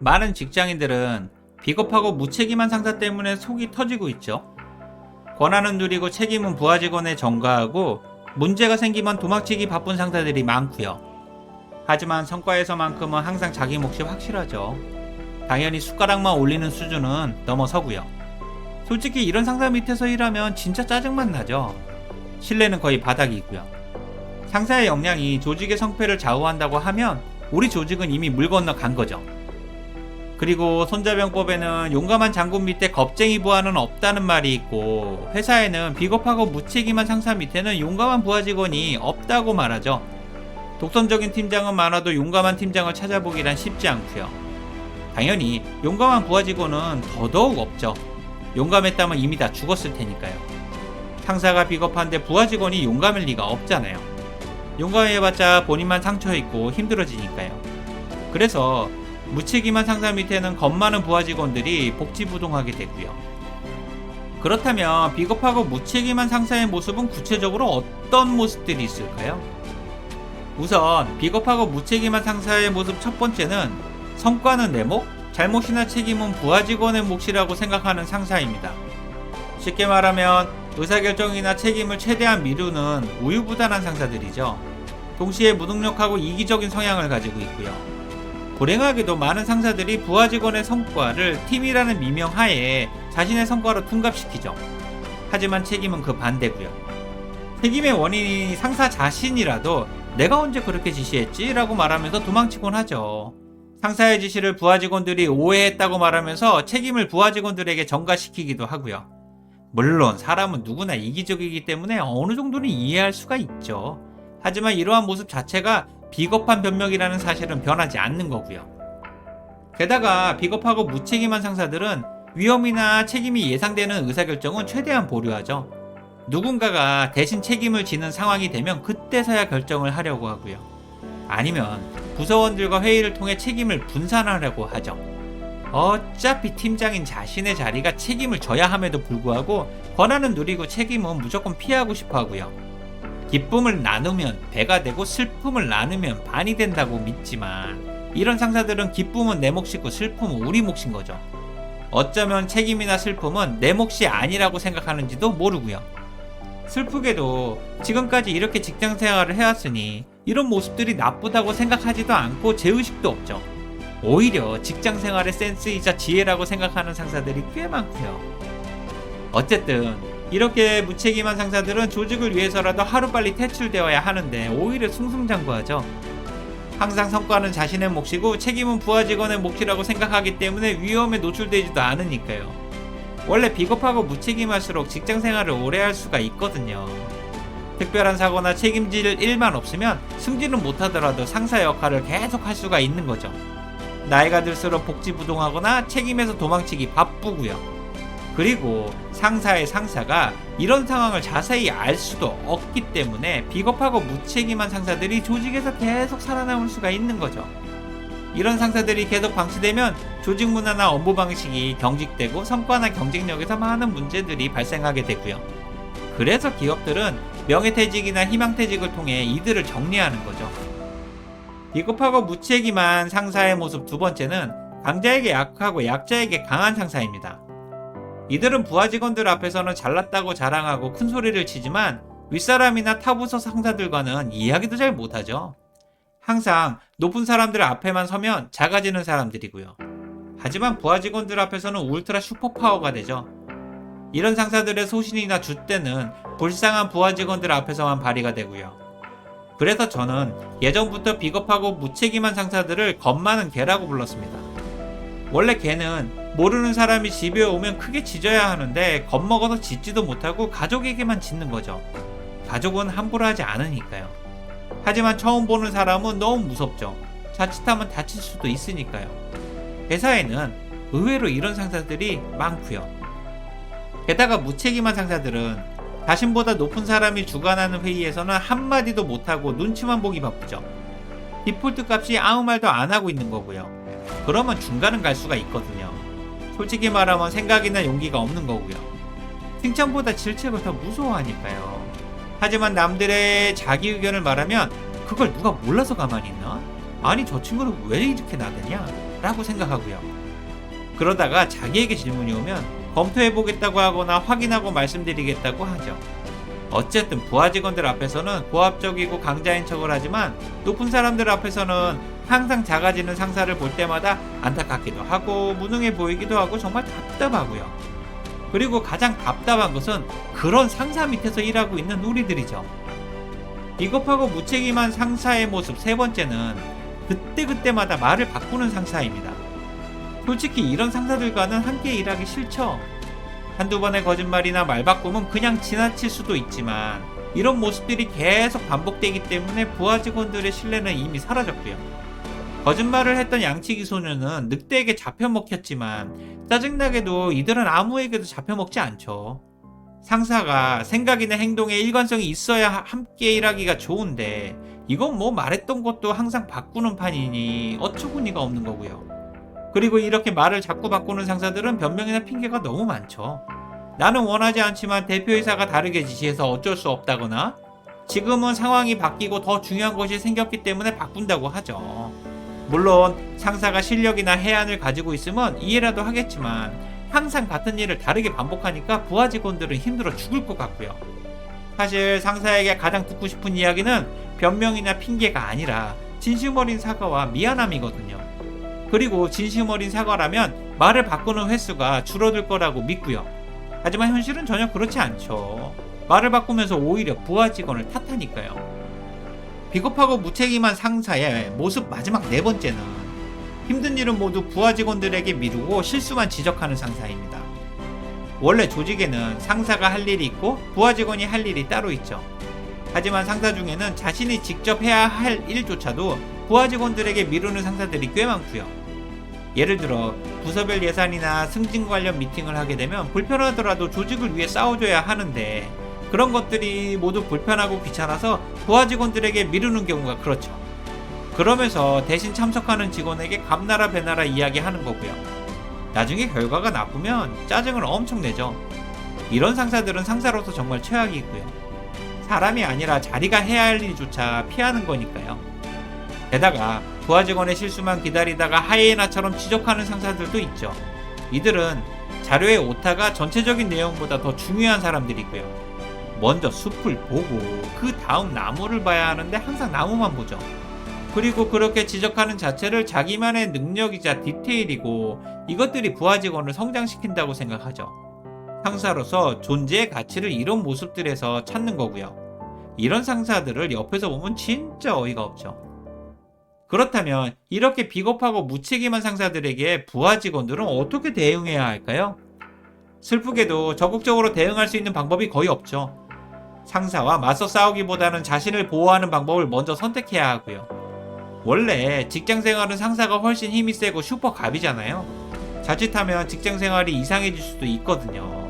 많은 직장인들은 비겁하고 무책임한 상사 때문에 속이 터지고 있죠. 권한은 누리고 책임은 부하 직원에 전가하고 문제가 생기면 도망치기 바쁜 상사들이 많고요. 하지만 성과에서만큼은 항상 자기 몫이 확실하죠. 당연히 숟가락만 올리는 수준은 넘어서고요. 솔직히 이런 상사 밑에서 일하면 진짜 짜증만 나죠. 신뢰는 거의 바닥이고요. 상사의 역량이 조직의 성패를 좌우한다고 하면 우리 조직은 이미 물 건너 간 거죠. 그리고 손자병법에는 용감한 장군 밑에 겁쟁이 부하는 없다는 말이 있고 회사에는 비겁하고 무책임한 상사 밑에는 용감한 부하 직원이 없다고 말하죠. 독선적인 팀장은 많아도 용감한 팀장을 찾아보기란 쉽지 않고요. 당연히 용감한 부하 직원은 더더욱 없죠. 용감했다면 이미 다 죽었을 테니까요. 상사가 비겁한데 부하 직원이 용감할 리가 없잖아요. 용감해봤자 본인만 상처 있고 힘들어지니까요. 그래서 무책임한 상사 밑에는 겁 많은 부하 직원들이 복지부동하게 되고요. 그렇다면 비겁하고 무책임한 상사의 모습은 구체적으로 어떤 모습들이 있을까요? 우선 비겁하고 무책임한 상사의 모습 첫 번째는 성과는 내 몫, 잘못이나 책임은 부하 직원의 몫이라고 생각하는 상사입니다. 쉽게 말하면 의사결정이나 책임을 최대한 미루는 우유부단한 상사들이죠. 동시에 무능력하고 이기적인 성향을 가지고 있고요. 불행하게도 많은 상사들이 부하 직원의 성과를 팀이라는 미명 하에 자신의 성과로 둔갑시키죠. 하지만 책임은 그 반대고요. 책임의 원인이 상사 자신이라도 내가 언제 그렇게 지시했지? 라고 말하면서 도망치곤 하죠. 상사의 지시를 부하 직원들이 오해했다고 말하면서 책임을 부하 직원들에게 전가시키기도 하고요. 물론 사람은 누구나 이기적이기 때문에 어느 정도는 이해할 수가 있죠. 하지만 이러한 모습 자체가 비겁한 변명이라는 사실은 변하지 않는 거고요. 게다가 비겁하고 무책임한 상사들은 위험이나 책임이 예상되는 의사결정은 최대한 보류하죠. 누군가가 대신 책임을 지는 상황이 되면 그때서야 결정을 하려고 하고요. 아니면 부서원들과 회의를 통해 책임을 분산하려고 하죠. 어차피 팀장인 자신의 자리가 책임을 져야 함에도 불구하고 권한은 누리고 책임은 무조건 피하고 싶어 하고요. 기쁨을 나누면 배가 되고 슬픔을 나누면 반이 된다고 믿지만 이런 상사들은 기쁨은 내 몫이고 슬픔은 우리 몫인 거죠. 어쩌면 책임이나 슬픔은 내 몫이 아니라고 생각하는지도 모르고요. 슬프게도 지금까지 이렇게 직장 생활을 해왔으니 이런 모습들이 나쁘다고 생각하지도 않고 제의식도 없죠. 오히려 직장 생활의 센스이자 지혜라고 생각하는 상사들이 꽤 많고요. 어쨌든 이렇게 무책임한 상사들은 조직을 위해서라도 하루빨리 퇴출되어야 하는데 오히려 승승장구하죠. 항상 성과는 자신의 몫이고 책임은 부하 직원의 몫이라고 생각하기 때문에 위험에 노출되지도 않으니까요. 원래 비겁하고 무책임할수록 직장 생활을 오래 할 수가 있거든요. 특별한 사고나 책임질 일만 없으면 승진은 못하더라도 상사 역할을 계속 할 수가 있는 거죠. 나이가 들수록 복지부동하거나 책임에서 도망치기 바쁘고요. 그리고 상사의 상사가 이런 상황을 자세히 알 수도 없기 때문에 비겁하고 무책임한 상사들이 조직에서 계속 살아남을 수가 있는 거죠. 이런 상사들이 계속 방치되면 조직 문화나 업무 방식이 경직되고 성과나 경쟁력에서 많은 문제들이 발생하게 되고요. 그래서 기업들은 명예퇴직이나 희망퇴직을 통해 이들을 정리하는 거죠. 비겁하고 무책임한 상사의 모습 두 번째는 강자에게 약하고 약자에게 강한 상사입니다. 이들은 부하 직원들 앞에서는 잘났다고 자랑하고 큰 소리를 치지만 윗사람이나 타부서 상사들과는 이야기도 잘 못하죠. 항상 높은 사람들 앞에만 서면 작아지는 사람들이고요. 하지만 부하 직원들 앞에서는 울트라 슈퍼파워가 되죠. 이런 상사들의 소신이나 줏대는 불쌍한 부하 직원들 앞에서만 발휘가 되고요. 그래서 저는 예전부터 비겁하고 무책임한 상사들을 겁 많은 개라고 불렀습니다. 원래 개는 모르는 사람이 집에 오면 크게 짖어야 하는데 겁먹어서 짖지도 못하고 가족에게만 짖는 거죠. 가족은 함부로 하지 않으니까요. 하지만 처음 보는 사람은 너무 무섭죠. 자칫하면 다칠 수도 있으니까요. 회사에는 의외로 이런 상사들이 많고요. 게다가 무책임한 상사들은 자신보다 높은 사람이 주관하는 회의에서는 한마디도 못하고 눈치만 보기 바쁘죠. 디폴트 값이 아무 말도 안 하고 있는 거고요. 그러면 중간은 갈 수가 있거든요. 솔직히 말하면 생각이나 용기가 없는 거고요. 칭찬보다 질책을 더 무서워하니까요. 하지만 남들의 자기 의견을 말하면 그걸 누가 몰라서 가만히 있나? 아니 저 친구는 왜 이렇게 나대냐? 라고 생각하고요. 그러다가 자기에게 질문이 오면 검토해보겠다고 하거나 확인하고 말씀드리겠다고 하죠. 어쨌든 부하 직원들 앞에서는 고압적이고 강자인 척을 하지만 높은 사람들 앞에서는 항상 작아지는 상사를 볼 때마다 안타깝기도 하고 무능해 보이기도 하고 정말 답답하고요. 그리고 가장 답답한 것은 그런 상사 밑에서 일하고 있는 우리들이죠. 비겁하고 무책임한 상사의 모습 세 번째는 그때그때마다 말을 바꾸는 상사입니다. 솔직히 이런 상사들과는 함께 일하기 싫죠. 한두 번의 거짓말이나 말 바꿈은 그냥 지나칠 수도 있지만 이런 모습들이 계속 반복되기 때문에 부하 직원들의 신뢰는 이미 사라졌고요. 거짓말을 했던 양치기 소녀는 늑대에게 잡혀먹혔지만 짜증나게도 이들은 아무에게도 잡혀먹지 않죠. 상사가 생각이나 행동에 일관성이 있어야 하- 함께 일하기가 좋은데 이건 뭐 말했던 것도 항상 바꾸는 판이니 어처구니가 없는 거고요. 그리고 이렇게 말을 자꾸 바꾸는 상사들은 변명이나 핑계가 너무 많죠. 나는 원하지 않지만 대표이사가 다르게 지시해서 어쩔 수 없다거나 지금은 상황이 바뀌고 더 중요한 것이 생겼기 때문에 바꾼다고 하죠. 물론 상사가 실력이나 해안을 가지고 있으면 이해라도 하겠지만 항상 같은 일을 다르게 반복하니까 부하 직원들은 힘들어 죽을 것 같고요. 사실 상사에게 가장 듣고 싶은 이야기는 변명이나 핑계가 아니라 진심 어린 사과와 미안함이거든요. 그리고 진심 어린 사과라면 말을 바꾸는 횟수가 줄어들 거라고 믿고요. 하지만 현실은 전혀 그렇지 않죠. 말을 바꾸면서 오히려 부하 직원을 탓하니까요. 비겁하고 무책임한 상사의 모습 마지막 네 번째는 힘든 일은 모두 부하 직원들에게 미루고 실수만 지적하는 상사입니다. 원래 조직에는 상사가 할 일이 있고 부하 직원이 할 일이 따로 있죠. 하지만 상사 중에는 자신이 직접 해야 할 일조차도 부하 직원들에게 미루는 상사들이 꽤 많고요. 예를 들어 부서별 예산이나 승진 관련 미팅을 하게 되면 불편하더라도 조직을 위해 싸워줘야 하는데 그런 것들이 모두 불편하고 귀찮아서 부하 직원들에게 미루는 경우가 그렇죠. 그러면서 대신 참석하는 직원에게 감나라 배나라 이야기하는 거고요. 나중에 결과가 나쁘면 짜증을 엄청 내죠. 이런 상사들은 상사로서 정말 최악이고요. 사람이 아니라 자리가 해야 할 일조차 피하는 거니까요. 게다가 부하 직원의 실수만 기다리다가 하이에나처럼 지적하는 상사들도 있죠. 이들은 자료의 오타가 전체적인 내용보다 더 중요한 사람들이고요. 먼저 숲을 보고 그 다음 나무를 봐야 하는데 항상 나무만 보죠. 그리고 그렇게 지적하는 자체를 자기만의 능력이자 디테일이고 이것들이 부하 직원을 성장시킨다고 생각하죠. 상사로서 존재의 가치를 이런 모습들에서 찾는 거고요. 이런 상사들을 옆에서 보면 진짜 어이가 없죠. 그렇다면 이렇게 비겁하고 무책임한 상사들에게 부하 직원들은 어떻게 대응해야 할까요? 슬프게도 적극적으로 대응할 수 있는 방법이 거의 없죠. 상사와 맞서 싸우기보다는 자신을 보호하는 방법을 먼저 선택해야 하고요. 원래 직장 생활은 상사가 훨씬 힘이 세고 슈퍼갑이잖아요. 자칫하면 직장 생활이 이상해질 수도 있거든요.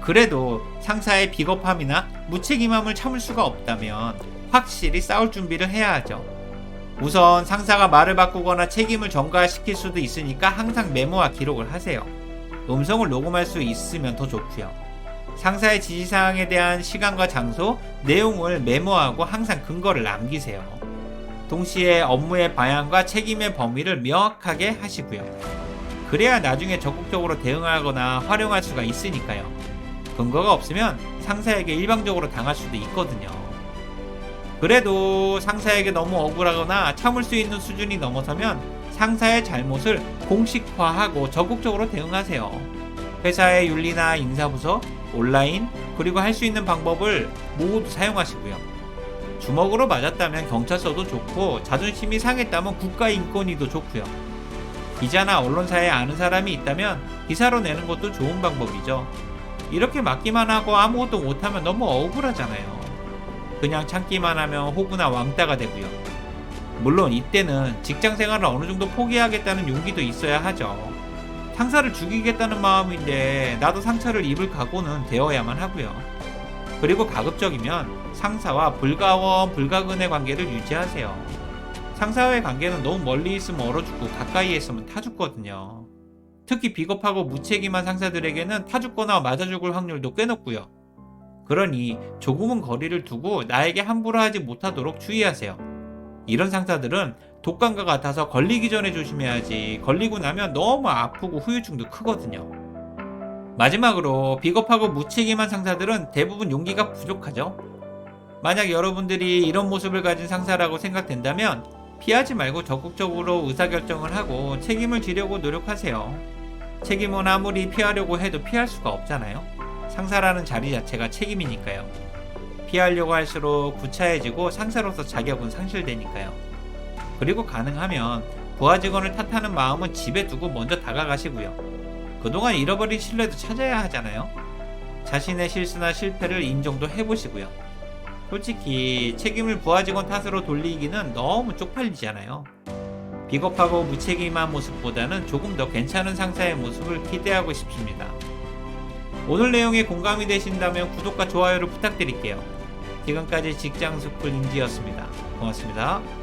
그래도 상사의 비겁함이나 무책임함을 참을 수가 없다면 확실히 싸울 준비를 해야 하죠. 우선 상사가 말을 바꾸거나 책임을 전가시킬 수도 있으니까 항상 메모와 기록을 하세요. 음성을 녹음할 수 있으면 더 좋고요. 상사의 지시사항에 대한 시간과 장소, 내용을 메모하고 항상 근거를 남기세요. 동시에 업무의 방향과 책임의 범위를 명확하게 하시고요. 그래야 나중에 적극적으로 대응하거나 활용할 수가 있으니까요. 근거가 없으면 상사에게 일방적으로 당할 수도 있거든요. 그래도 상사에게 너무 억울하거나 참을 수 있는 수준이 넘어서면 상사의 잘못을 공식화하고 적극적으로 대응하세요. 회사의 윤리나 인사부서, 온라인, 그리고 할 수 있는 방법을 모두 사용하시고요. 주먹으로 맞았다면 경찰서도 좋고 자존심이 상했다면 국가인권위도 좋고요. 기자나 언론사에 아는 사람이 있다면 기사로 내는 것도 좋은 방법이죠. 이렇게 맞기만 하고 아무것도 못하면 너무 억울하잖아요. 그냥 참기만 하면 호구나 왕따가 되고요. 물론 이때는 직장 생활을 어느 정도 포기하겠다는 용기도 있어야 하죠. 상사를 죽이겠다는 마음인데 나도 상처를 입을 각오는 되어야만 하고요. 그리고 가급적이면 상사와 불가원 불가근의 관계를 유지하세요. 상사와의 관계는 너무 멀리 있으면 얼어 죽고 가까이에 있으면 타 죽거든요. 특히 비겁하고 무책임한 상사들에게는 타 죽거나 맞아 죽을 확률도 꽤 높고요. 그러니 조금은 거리를 두고 나에게 함부로 하지 못하도록 주의하세요. 이런 상사들은 독감과 같아서 걸리기 전에 조심해야지 걸리고 나면 너무 아프고 후유증도 크거든요. 마지막으로 비겁하고 무책임한 상사들은 대부분 용기가 부족하죠. 만약 여러분들이 이런 모습을 가진 상사라고 생각된다면 피하지 말고 적극적으로 의사결정을 하고 책임을 지려고 노력하세요. 책임은 아무리 피하려고 해도 피할 수가 없잖아요. 상사라는 자리 자체가 책임이니까요. 피하려고 할수록 구차해지고 상사로서 자격은 상실되니까요. 그리고 가능하면 부하 직원을 탓하는 마음은 집에 두고 먼저 다가가시고요. 그동안 잃어버린 신뢰도 찾아야 하잖아요. 자신의 실수나 실패를 인정도 해보시고요. 솔직히 책임을 부하 직원 탓으로 돌리기는 너무 쪽팔리잖아요. 비겁하고 무책임한 모습보다는 조금 더 괜찮은 상사의 모습을 기대하고 싶습니다. 오늘 내용에 공감이 되신다면 구독과 좋아요를 부탁드릴게요. 지금까지 직장 스쿨 인지였습니다. 고맙습니다.